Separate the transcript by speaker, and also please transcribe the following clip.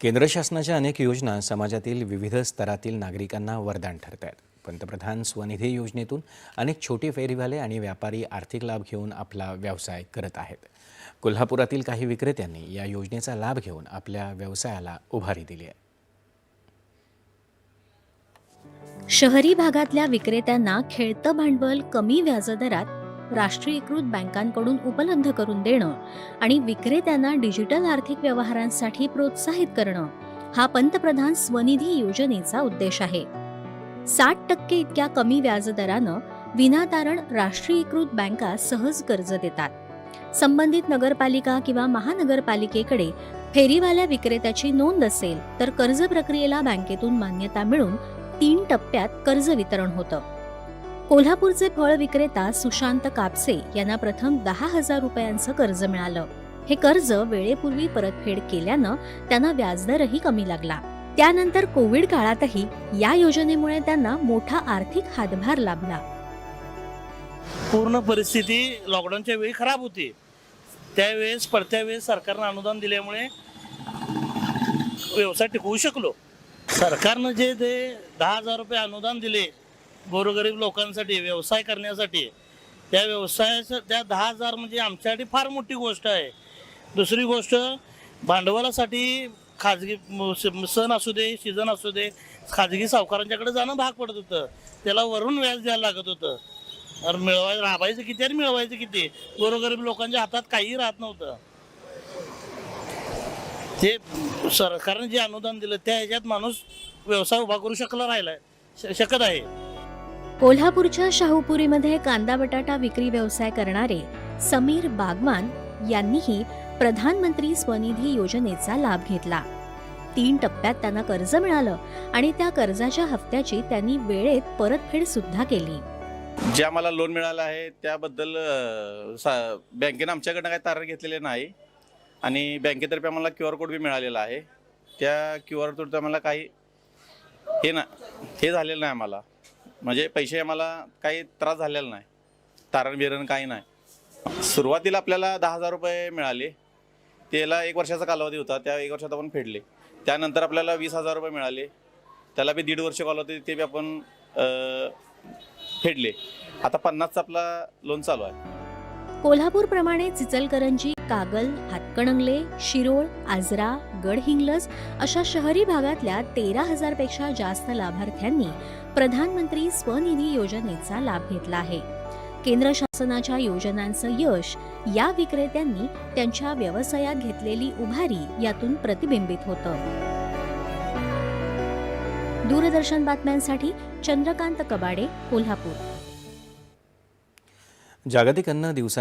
Speaker 1: केंद्र शासनाच्या अनेक योजना समाजातील विविध स्तरातील नागरिकांना वरदान ठरत आहेत पंतप्रधान स्वनिधी योजनेतून अनेक छोटे फेरीवाले आणि व्यापारी आर्थिक लाभ घेऊन आपला व्यवसाय करत आहेत. कोल्हापुरातील काही विक्रेत्यांनी या योजनेचा लाभ घेऊन आपल्या व्यवसायाला उभारी दिली आहे.
Speaker 2: शहरी भागातल्या विक्रेत्यांना खेळतं भांडवल कमी व्याजदरात राष्ट्रीयीकृत बँकांकडून उपलब्ध करून देणं आणि विक्रेत्यांना डिजिटल आर्थिक व्यवहारांसाठी प्रोत्साहित करणं हा पंतप्रधान स्वनिधी योजनेचा उद्देश आहे. साठ टक्के इतक्या कमी व्याजदरानं विनातारण राष्ट्रीयीकृत बँका सहज कर्ज देतात. संबंधित नगरपालिका किंवा महानगरपालिकेकडे फेरीवाल्या विक्रेत्याची नोंद असेल तर कर्ज प्रक्रियेला बँकेतून मान्यता मिळून तीन टप्प्यात कर्ज वितरण होतं. कोल्हापूरचे फळ विक्रेता सुशांत कापसे यांना प्रथम दहा हजार रुपयांचं कर्ज मिळालं. हे कर्ज वेळेपूर्वी परतफेड केल्यानं त्यांना व्याजदरही कमी लागला. त्यानंतर कोविड काळातही या योजनेमुळे त्यांना मोठा आर्थिक हातभार लाभला.
Speaker 3: पूर्ण परिस्थिती लॉकडाऊनच्या वेळी खराब होती. त्यावेळेस पडत्या वेळेस सरकारनं अनुदान दिल्यामुळे व्यवसाय टिकवू शकलो. सरकारनं जे ते दहा हजार रुपये अनुदान दिले गोरगरीब लोकांसाठी व्यवसाय करण्यासाठी त्या व्यवसायाचं त्या दहा हजार म्हणजे आमच्यासाठी फार मोठी गोष्ट आहे. दुसरी गोष्ट भांडवलासाठी खाजगी सण असू दे सीझन असू दे खाजगी सावकारांच्याकडे जाणं भाग पडत होतं. त्याला वरून व्याज द्यायला लागत होतं. अरे मिळवायचं राबायचं किती आणि मिळवायचं किती? गोरगरीब लोकांच्या हातात काहीही राहत नव्हतं. ते सरकारने जे अनुदान दिलं त्या ह्याच्यात माणूस व्यवसाय उभा करू शकला राहिला श- शकत आहे.
Speaker 2: कोल्हापूरच्या शाहूपुरीमध्ये कांदा बटाटा विक्री व्यवसाय करणारे समीर बागवान यांनीही प्रधानमंत्री स्वनिधी योजनेचा लाभ घेतला. तीन टप्प्यात त्यांना कर्ज मिळालं आणि त्या कर्जाच्या हप्त्याची त्यांनी वेळेत परतफेड सुद्धा केली.
Speaker 4: जे आम्हाला लोन मिळालं आहे त्याबद्दल सा- बँकेनं आमच्याकडनं काही तारण घेतलेले नाही. आणि बँकेतर्फे आम्हाला क्यू आर कोड बी मिळालेला आहे. त्या क्यू आर कोडचं आम्हाला काही हे ना हे झालेलं नाही आम्हाला. म्हणजे पैसे आम्हाला काही त्रास झालेला नाही. तारण बिरण काही नाही. सुरुवातीला आपल्याला दहा हजार रुपये मिळाले. त्याला एक वर्षाचा कालावधी होता त्या एक वर्षात आपण फेडले. त्यानंतर आपल्याला वीस हजार रुपये मिळाले. त्याला बी दीड वर्ष कालावधी ते बी आपण फेडले. आता पन्नासचा आपला लोन चालू आहे.
Speaker 2: कोल्हापूरप्रमाणे चिचलकरंजी कागल हातकणंगले शिरोळ आजरा गडहिंग्लज अशा शहरी भागातल्या तेरा हजारपेक्षा जास्त लाभार्थ्यांनी प्रधानमंत्री स्वनिधी योजनेचा लाभ घेतला आहे. केंद्र शासनाच्या योजनांचं यश या विक्रेत्यांनी त्यांच्या व्यवसायात घेतलेली उभारी यातून प्रतिबिंबित होतं. दूरदर्शन बातम्यांसाठी चंद्रकांत कबाडे कोल्हापूर.
Speaker 1: जागतिक अन्न दिवसा